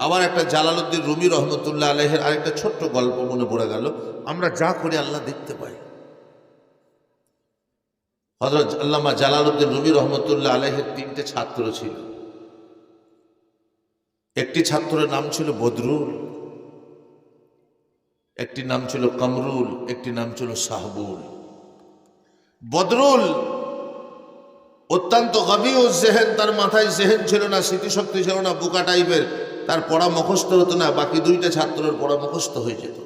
আবার একটা Jalaluddin Rumi রহমতুল্লাহ আলহের আরেকটা ছোট্ট গল্প মনে পড়ে গেল। আমরা যা করি আল্লাহ দেখতে পাই। হজরত আল্লামা জালালউদ্দিন রুমি রহমতুল্লাহ আলহের তিনটে ছাত্র ছিল। একটি ছাত্রের নাম ছিল বদরুল, একটি নাম ছিল কামরুল, একটি নাম ছিল শাহবুল বদরুল অত্যন্ত গভী ও জেহেন, তার মাথায় জেহেন ছিল না, স্মৃতিশক্তি ছিল না, বুকা টাইপের তার পড়া মুখস্থ হতো না বাকি দুইটা ছাত্রের পড়া মুখস্থ হয়ে যেত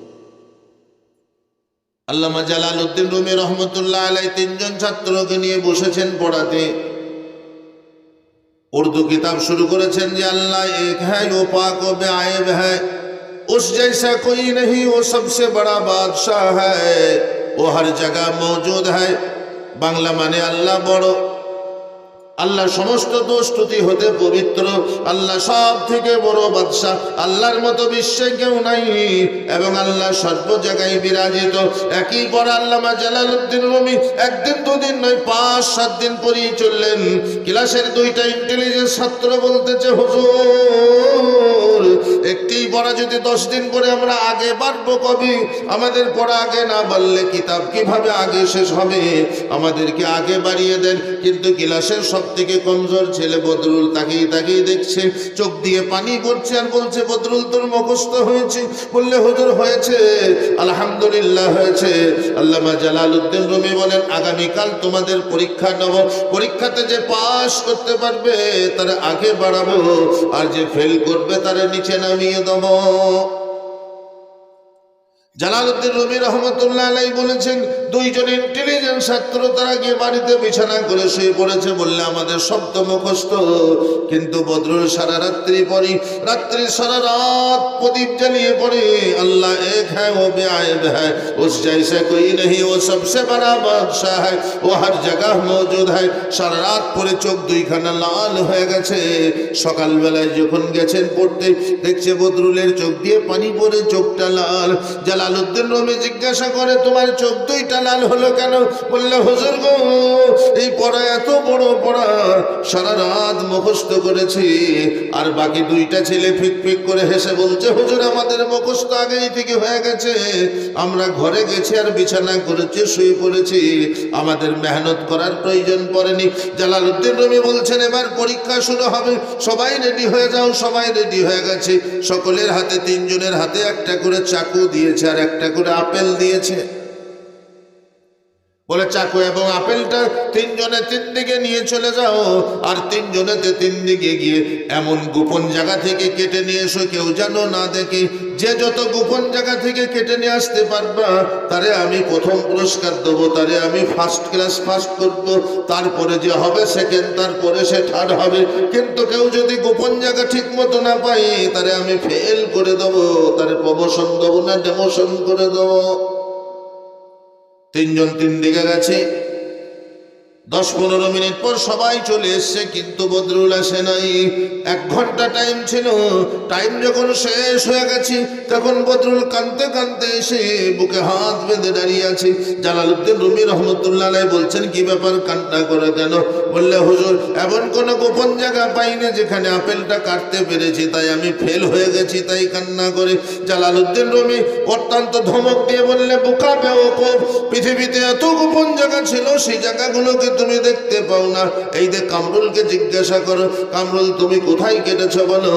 আল্লামা জালাল উদ্দিন রুমি রহমতুল্লাহ আলাই তিনজন ছাত্রকে নিয়ে বসেছেন পড়াতে উর্দু কিতাব শুরু করেছেন যে আল্লাহ এক হ্যাঁ ও পাক ও বেআব হ্যাঁ उस जैसा कोई नहीं वो सबसे बड़ा बादशाह है वो हर जगह मौजूद है বাংলা মানে আল্লাহ বড় আল্লাহ সমস্ত দোষ হতে পবিত্র। আল্লাহ সব থেকে বড় বাদশাহ। আল্লাহর মতো বিশ্বে কেউ নাই এবং আল্লাহ সর্ব জায়গায় বিরাজিত। একই পর আল্লামা জালালউদ্দিন রুমি একদিন দুদিন নয়, পাঁচ, সাত দিন পরেই চললেন। ক্লাসের দুইটা ইন্টেলিজেন্স ছাত্র বলতেছে, হুজুর একটি পড়া যদি দশ দিন করে আমরা আগে বাড়বো কবি, আমাদের পড়া আগে না বাড়লে কিতাব কীভাবে আগে শেষ হবে? আমাদেরকে আগে বাড়িয়ে দেন, কিন্তু ক্লাসের সব থেকে কমজোর ছেলে বদরুল তাকেই তাকেই দেখছে। চোখ দিয়ে পানি পড়ছে আর বলছে, বদরুল, তোর মুখস্থ হয়েছে? বললে, হুজুর, হয়েছে। আলহামদুলিল্লাহ, হয়েছে। আল্লামা জালালউদ্দিন রুমি বলেন, আগামীকাল তোমাদের পরীক্ষা নেব। পরীক্ষাতে যে পাশ করতে পারবে, তার আগে বাড়াবো। আর যে ফেল করবে, তার নিচে নামিয়ে দেবো। জালালুদ্দিন রবি রহমতুল্লাহ আলাই বলেছেন দুইজন ইন্টেলিজেন্স ছাত্র তারা গিয়ে বাড়িতে বিছানা করে শুয়ে পড়েছে বললে আমাদের শব্দ মুখস্থ। কিন্তু বদরুল সারা রাত্রি পরে রাত্রি সারা রাত প্রদীপ জ্বালিয়ে পড়ে, আল্লাহ এক হ্যাঁ ও বেআব হ্যাঁ ও জৈসে কই নেই ও সবসে বড় বাদশাহ হ্যাঁ ও হর জগহ মৌজুদ হ্যাঁ সারা রাত পরে চোখ দুইখানা লাল হয়ে গেছে। সকালবেলায় যখন গেছেন পড়তে, দেখছে বদরুলের চোখ দিয়ে পানি পরে চোখটা লাল। জালাল জালালউদ্দিন রমি জিজ্ঞাসা করে, তোমার চোখ দুইটা লাল হলো কেন? বললে, হুজুর গো, এই পড়া এত বড় পড়া। সারা রাত মুখস্থ করেছি, আর বাকি দুইটা ছেলে ফিক ফিক করে হেসে বলছে, হুজুর, আমাদের মুখস্থ আগেই থেকে হয়ে গেছে। আমরা ঘরে গেছি আর বিছানা করেছি, শুয়ে পড়েছি। আমাদের মেহনত করার প্রয়োজন পড়েনি। জালালউদ্দিন রমি বলছেন, এবার পরীক্ষা শুরু হবে। সবাই রেডি হয়ে যাও, সবাই রেডি হয়ে গেছে। সকলের হাতে, তিনজনের হাতে একটা করে চাকু দিয়েছে, আর একটা করে আপেল দিয়েছে। বলে, চাকু এবং আপেলটা তিনজনে তিন দিকে নিয়ে চলে যাও, আর তিনজনেতে তিন দিকে গিয়ে এমন গোপন জায়গা থেকে কেটে নিয়ে এসো, কেউ যেন না দেখে। যে যত গোপন জায়গা থেকে কেটে নিয়ে আসতে পারবা, তারে আমি প্রথম পুরস্কার দেবো, তারে আমি ফার্স্ট ক্লাস ফার্স্ট করব। তারপরে যে হবে সেকেন্ড তারপরে সে থার্ড হবে। কিন্তু কেউ যদি গোপন জায়গা ঠিক মতো না পাই তারে আমি ফেল করে দেবো, তারে প্রমোশন দেবো না ডেমোশন করে দেবো। তিনজন তিন দিকে গেছে। দশ পনেরো মিনিট পর সবাই চলে এসছে, কিন্তু বদরুল আসে নাই। এক ঘণ্টা টাইম ছিল। টাইম যখন শেষ হয়ে গেছে, তখন বদরুল কানতে কানতে এসে বুকে হাত বেঁধে দাঁড়িয়ে আছে। জালালউদ্দিন রুমি রহমতুল্লাহ বলছেন, কি ব্যাপার? কান্না করে কেন? বললে, হুজুর, এমন কোন গোপন জায়গা পাই না যেখানে আপেলটা কাটতে পেরেছি, তাই আমি ফেল হয়ে গেছি, তাই কান্না করে। জালালউদ্দিন রুমি অত্যন্ত ধমক দিয়ে বললে, বোকা বেওকুফ, পৃথিবীতে এত গোপন জায়গা ছিল, সেই জায়গাগুলোকে তুমি দেখতে পাও না। এই যে কামরুলকে জিজ্ঞাসা করো, কামরুল, তুমি কোথায় কেটেছো বলো?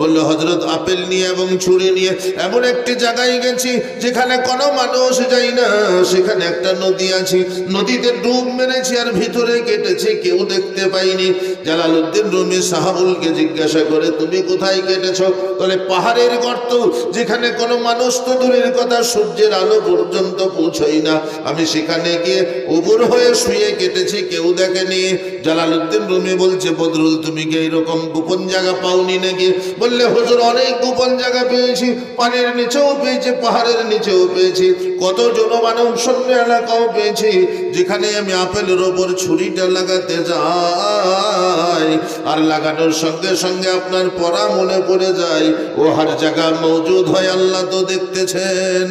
বলল হজরত আপেল নিয়ে এবং ছুরি নিয়ে। এমন একটি জায়গায় গেছি যেখানে কোনো মানুষ যাই না। সেখানে একটা নদী আছে। নদীতে ডুব মেরেছি আর ভিতরে কেটেছি, কেউ দেখতে পাইনি। জালালউদ্দিন রুমি সাহাবুলকে জিজ্ঞাসা করে, তুমি কোথায় কেটেছো? বলে, পাহাড়ের গর্ত, যেখানে কোনো মানুষ তো দূরের কথা সূর্যের আলো পর্যন্ত পৌঁছই না। আমি সেখানে গিয়ে উবুর হয়ে শুয়ে কেটেছি কেউ দেখেনি। জালালউদ্দিন রুমি বলছে, বদরুল, তুমি কি এইরকম গোপন জায়গা পাওনি নাকি? বললে, হুজুর, অনেক গোপন জায়গা পেয়েছি। পানির নিচেও পেয়েছি, পাহাড়ের নিচেও পেয়েছি। কত জনমানব শূন্য এলাকাও পেয়েছি, যেখানে আমি আপেলের ওপর ছুরিটা লাগাতে যাই। আর লাগানোর সঙ্গে সঙ্গে আপনার পড়া মনে পড়ে যায়। ও হার জায়গা মজুদ হয়, আল্লাহ তো দেখতেছেন।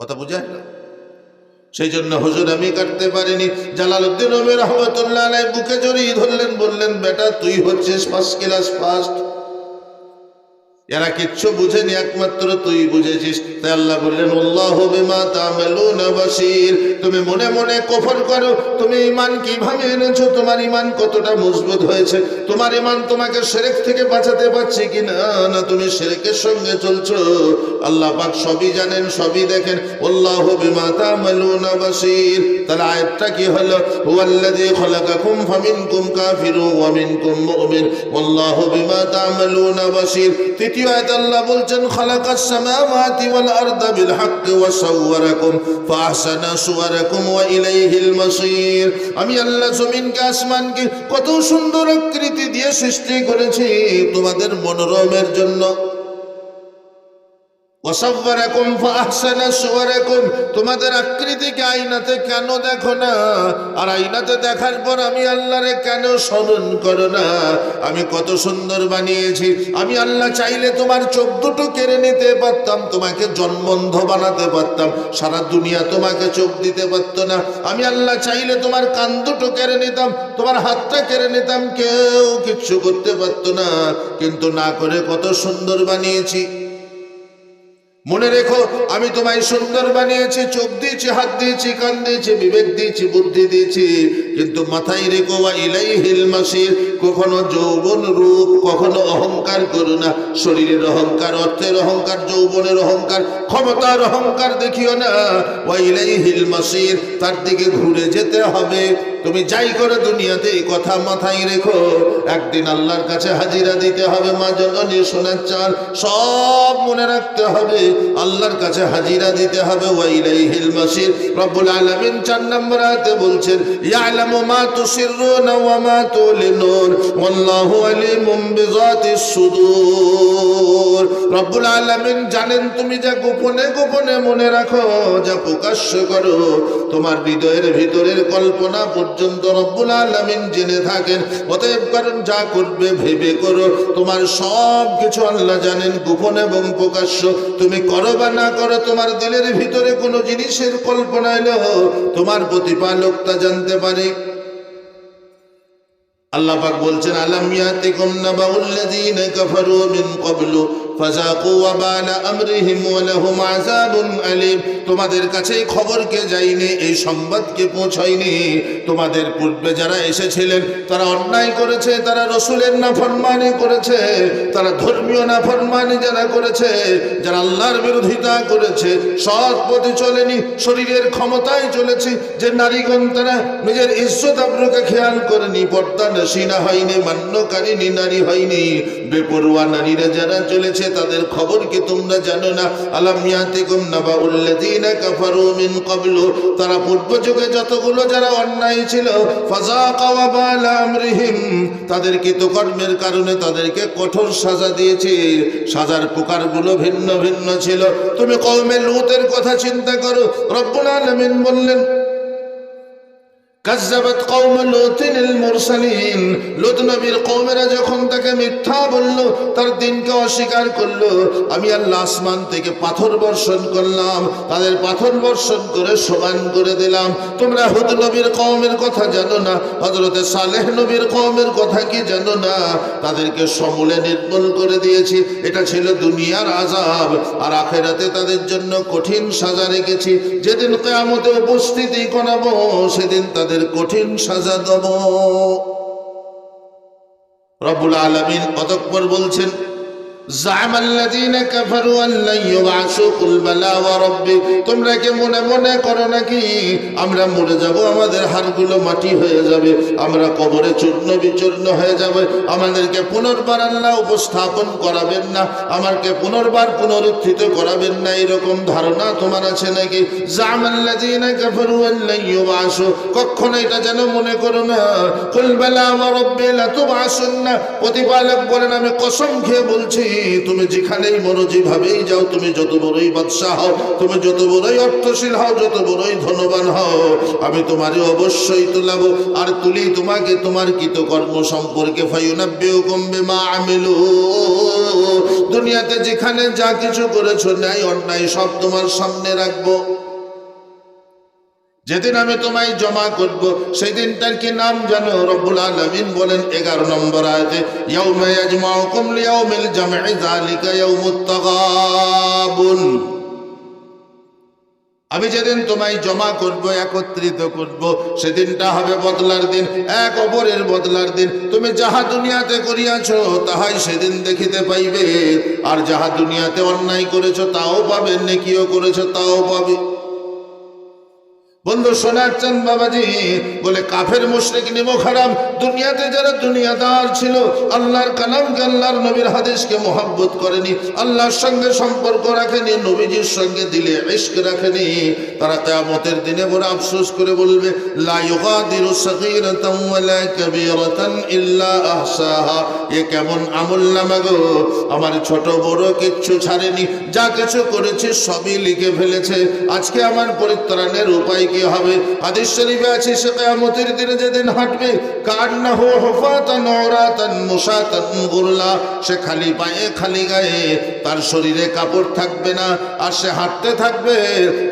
কথা বুঝায় না। সেই জন্য হুজুর, আমি কাটতে পারিনি। জালালউদ্দিন ওমের রহমতুল্লাহ বুকে জড়িয়ে ধরলেন, বললেন, বেটা, তুই হচ্ছিস ফার্স্ট ক্লাস ফার্স্ট এরা কিচ্ছু বুঝেনি, একমাত্র তুই বুঝেছিস। তাই আল্লাহ বললেন, আল্লাহ বিমা তামালুনা বাসির তুমি মনে মনে কফর করো, তুমি ইমান কীভাবে এনেছো? তোমার ইমান কতটা মজবুত হয়েছে? তোমার ইমান তোমাকে সেরেক থেকে বাঁচাতে পারছে কি না না তুমি সেরেকের সঙ্গে চলছো। আল্লাহ পাক সবই জানেন, সবই দেখেন। আল্লাহ বিমা তামালুনা বাসির তাহলে আয়াতটা কি হলো? হুয়াল্লাযী খলাকাকুম ফামিনকুম কাফিরু ওয়া মিনকুম মুমিন। ওয়াল্লাহু বিমা তা'মালুনা বাসীর তৃতীয় আয়াত আল্লাহ বলছেন, খালাকাস সামাওয়াতি ওয়াল আরদা বিল ওয়া সাওয়ারাকুম, ফাহসানা সুওয়ারাকুম ওয়া ইলাইহিল মাসির। আমি আল্লাহ জমিনকে, আসমানকে কত সুন্দর আকৃতি দিয়ে সৃষ্টি করেছি তোমাদের মনোরমের জন্য। ওয়াসাব্বারাকুম ফাহসানা সুওয়ারাকুম। তোমাদের আকৃতিকে আয়নাতে কেন দেখো না? আর আয়নাতে দেখার পর আমি আল্লাহরে কেন স্মরণ করো না? আমি কত সুন্দর বানিয়েছি। আমি আল্লাহ চাইলে তোমার চোখ দুটো কেড়ে নিতে পারতাম, তোমাকে জন্মন্ধ বানাতে পারতাম। সারা দুনিয়া তোমাকে চোখ দিতে পারতো না। আমি আল্লাহ চাইলে তোমার কান দুটো কেড়ে নিতাম, তোমার হাতটা কেড়ে নিতাম, কেউ কিচ্ছু করতে পারতো না। কিন্তু না করে কত সুন্দর বানিয়েছি। মনে রেখো, আমি তোমায় সুন্দর বানিয়েছি, চোখ দিয়েছি, হাত দিয়েছি, কান দিয়েছি, বিবেক দিয়েছি, বুদ্ধি দিয়েছি। কিন্তু মাথায় রেখো ইলাই হিল মাসির, কখনো যৌবন রূপ, কখনো অহংকার করো না। শরীরের অহংকার, অর্থের অহংকার, যৌবনের অহংকার, ক্ষমতার অহংকার দেখিও না। ওয়া ইলাই হিল মাসির, তার দিকে ঘুরে যেতে হবে। তুমি যাই করে দুনিয়াতে, এই কথা মাথায় রেখো। একদিন আল্লাহর কাছে হাজিরা দিতে হবে, মা জননী সোনার চাল, সব মনে রাখতে হবে। আল্লাহর কাছে হাজিরা দিতে হবে ওয়াইলাইহিল মাসির। রব্বুল আলামিন চার নম্বর আয়াতে বলছেন, ইয়ালামু মা তুসিররুনা ওয়া মা তুলিনুন ওয়াল্লাহু আলিমুম বিযাতিস সুদূর রব্বুল আলামিন জানেন তুমি যা গোপনে গোপনে মনে রাখো, যা প্রকাশ্য করো। তোমার হৃদয়ের ভিতরের কল্পনা পর্যন্ত রব্বুল আলামিন জেনে থাকেন। অতএব কারণ যা করবে ভেবে করো। তোমার সব কিছু আল্লাহ জানেন, গোপন এবং প্রকাশ্য। তুমি করো বা না করো, তোমার দিলের ভিতরে কোনো জিনিসের কল্পনা এলো। তোমার প্রতিপালক তা জানতে পারে আল্লাহ পাক বলছেন আলাম ইয়াতিকুম নাবাউল্লাযীনা কাফারু মিন ক্বাবলু? ফাযাকু ওয়াবালা আমরিহিম ওয়া লাহুম আযাবুন আলীম। তোমাদের কাছে এই খবরকে যায়নি এই সংবাদকে পৌঁছায়নি তোমাদের পূর্বে যারা এসেছিলেন, তারা অন্যায় করেছে, তারা রসুলের নাফরমানি করেছে, তারা ধর্মীয় নাফরমানি যারা করেছে, যারা আল্লাহর বিরোধিতা করেছে, সৎ পথে চলেনি, শরীরের ক্ষমতায় চলেছে, যে নারীগণ তারা নিজের ইজ্জত আব্রুকে খেয়াল করেনি, পর্দা নসীনা হয়নি মান্যকারিনী নারী হয়নি, বেপরোয়া নারীরা যারা চলেছে তাদের খবর কি তোমরা জানো না। আলামিয়াতিকুম নাবাউল্লাযীনা কাফারু মিন ক্বাবলু। তারা পূর্ব যুগে যতগুলো যারা অন্যায় ছিল, ফাযাকা ওয়াবাল আমরিহিম তাদের কৃতকর্মের কারণে তাদেরকে কঠোর সাজা দিয়েছে। সাজার প্রকারগুলো ভিন্ন ভিন্ন ছিল। তুমি কওমে লূতের কথা চিন্তা করো। রব্বুল আলামিন বললেন কাজ্জাবাত কওম লুতিন মুরসালিন। লুত নবীর কওমেরা যখন তাকে মিথ্যা বলল, তার দিনকে অস্বীকার করল। আমি আল্লাহ আসমান থেকে পাথর বর্ষণ করলাম, তাদের পাথর বর্ষণ করে সমান করে দিলাম। তোমরা হুদ নবীর কওমের কথা জানো না, হযরতে সালেহ নবীর কওমের কথা কি জানো না? তাদেরকে সমূলে নির্মূল করে দিয়েছি, এটা ছিল দুনিয়ার আযাব। আর আখেরাতে তাদের জন্য কঠিন সাজা রেখেছি। যেদিন কিয়ামতে উপস্থিতি করাবো, সেদিন তাদের কঠিন সাজা দেব। রবুল আলমিন অতঃপর বলছেন زعم الذين كفروا أن لن يبعثوا قل بلى وربي তোমরা কি মনে মনে করো নাকি আমরা মরে যাব আমাদের হাড়গুলো মাটি হয়ে যাবে আমরা কবরে চূর্ণ বিচূর্ণ হয়ে যাবে আমাদেরকে পুনর্বার আল্লাহ উপস্থাপন করাবেন না আমাকে পুনর্বার পুনরুত্থিত করাবেন না এরকম ধারণা তোমার আছে নাকি জামাল্লাযীনা কাফারু আন লান ইউবাসু কখনো এটা যেন মনে করো না কুল বালা ওয়া রাব্বি লাতুবাসুন্না প্রতিপালক বলেন আমি কসম খেয়ে বলছি তুমি যেখানেই মরো যেভাবেই যাও, তুমি যত বড়ই বাদশাহ হও, তুমি যত বড়ই অর্থশীল হও, যত বড়ই ধনবান হও, আমি তোমারই অবশ্যই তুলাবো। আর তুলি তোমাকে, তোমার কৃতকর্ম সম্পর্কে আমিলু। দুনিয়াতে যেখানে যা কিছু করেছ, ন্যায় অন্যায় সব তোমার সামনে রাখব। যেদিন আমি তোমায় জমা করব সেই দিনটার কি নাম জানো? রব্বুল আলামিন বলেন, এগারো নম্বর আয়াতে, ইয়াউমা আমি যেদিন তোমায় জমা করব, একত্রিত করব, সেদিনটা হবে বদলার দিন, এক অপরের বদলার দিন। তুমি যাহা দুনিয়াতে করিয়াছ, তাহাই সেদিন দেখিতে পাইবে। আর যাহা দুনিয়াতে অন্যায় করেছ, তাও পাবে, নেকিও করেছ, তাও পাবে। বন্ধু শোনাচ্ছেন বাবাজি বলে, কাফের মুশরিক নিমো খারাম দুনিয়াতে যারা দুনিয়াদার ছিল, আল্লাহর কালামকে আল্লাহর নবীর হাদিসকে মোহাব্বত করেনি, আল্লাহর সঙ্গে সম্পর্ক রাখেনি, নবীজির সঙ্গে দিলে ইশক রাখেনি, তারা কিয়ামতের দিনে বড় আফসোস করে বলবে এ কেমন আমল নামা গো, আমার ছোট বড় কিচ্ছু ছাড়েনি, যা কিছু করেছে সবই লিখে ফেলেছে, আজকে আমার পরিত্রাণের উপায় কি হবে। হাদিস শরীফে আছে, সে কিয়ামতের দিনে যেদিন হাঁটবে, কান্নাহু হুফাতান উরাতান মুশাতান গুরলা সে খালি পায়ে, খালি গায়ে, তার শরীরে কাপড় থাকবে না। আর সে হাঁটতে থাকবে,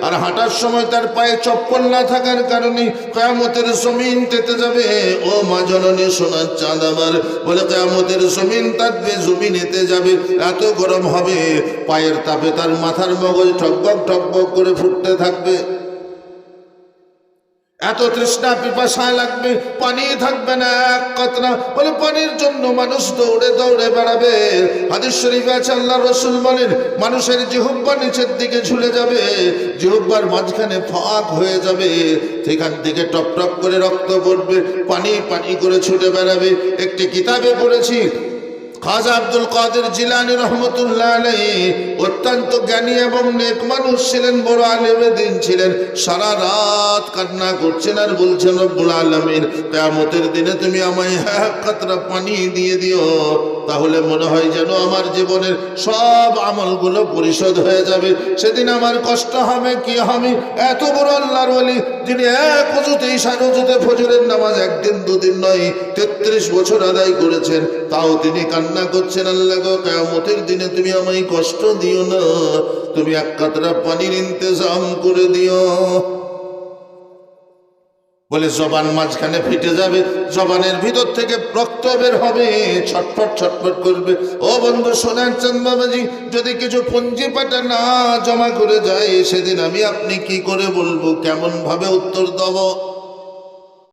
আর হাঁটার সময় তার পায়ে চপ্পল না থাকার কারণে কিয়ামতের জমিন তেতে যাবে। ও মা জননী, সোনার চাঁদ আমার, বলে কিয়ামতের জমিন তাকবে জমিন এতে যাবে, এত গরম হবে। পায়ের তাপে তার মাথার মগজ ঠকবক ঠকবক করে ফুটতে থাকবে। এত তৃষ্ণা পিপাসায় লাগবে, পানি থাকবে না এক কতরা। বলে, পানির জন্য মানুষ দৌড়ে দৌড়ে বেড়াবে। হাদিস শরীফে আছে আল্লাহ রসুল বলেন, মানুষের জিহুব্বা নিচের দিকে ঝুলে যাবে জিহুব্বার মাঝখানে ফাঁক হয়ে যাবে। সেখান থেকে টপ টপ করে রক্ত পড়বে, পানি পানি করে ছুটে বেড়াবে। একটি কিতাবে পড়েছি খাজা আব্দুল কাদের জিলানি রহমতুল্লাহ অত্যন্ত জ্ঞানী এবং নেক মানুষ ছিলেন, বড় আলেমে দিন ছিলেন। সারা রাত কান্না করছেন আর বলছেন, রব্বুল আলমিন, কেয়ামতের দিনে তুমি আমায় এক কাতরা পানি দিয়ে দিও। তাহলে মনে হয় যেন আমার জীবনের সব আমলগুলো পরিশোধ হয়ে যাবে। সেদিন আমার কষ্ট হবে, কি হবে? এত বড় আল্লাহর বলি যিনি এক উজুতে ঈশান উজুতে ফজরের নামাজ একদিন, দুদিন নয়, তেত্রিশ বছর আদায় করেছেন। তাও তিনি কান্না করছেন, আল্লাহ গো, কেয়ামতের দিনে তুমি আমায় কষ্ট দিও না। তুমি এক কাতরা পানির ইন্তজাম করে দিও। বলে, জবান মাঝখানে ফিটে যাবে, জবানের ভিতর থেকে রক্ত বের হবে, ছটফট ছটফট করবে। ও বন্ধু সোনার চাঁদ বাবাজি, যদি কিছু পঞ্জি পাটা না জমা করে যায়, সেদিন আমি আপনি কি করে বলব? কেমন ভাবে উত্তর দেব?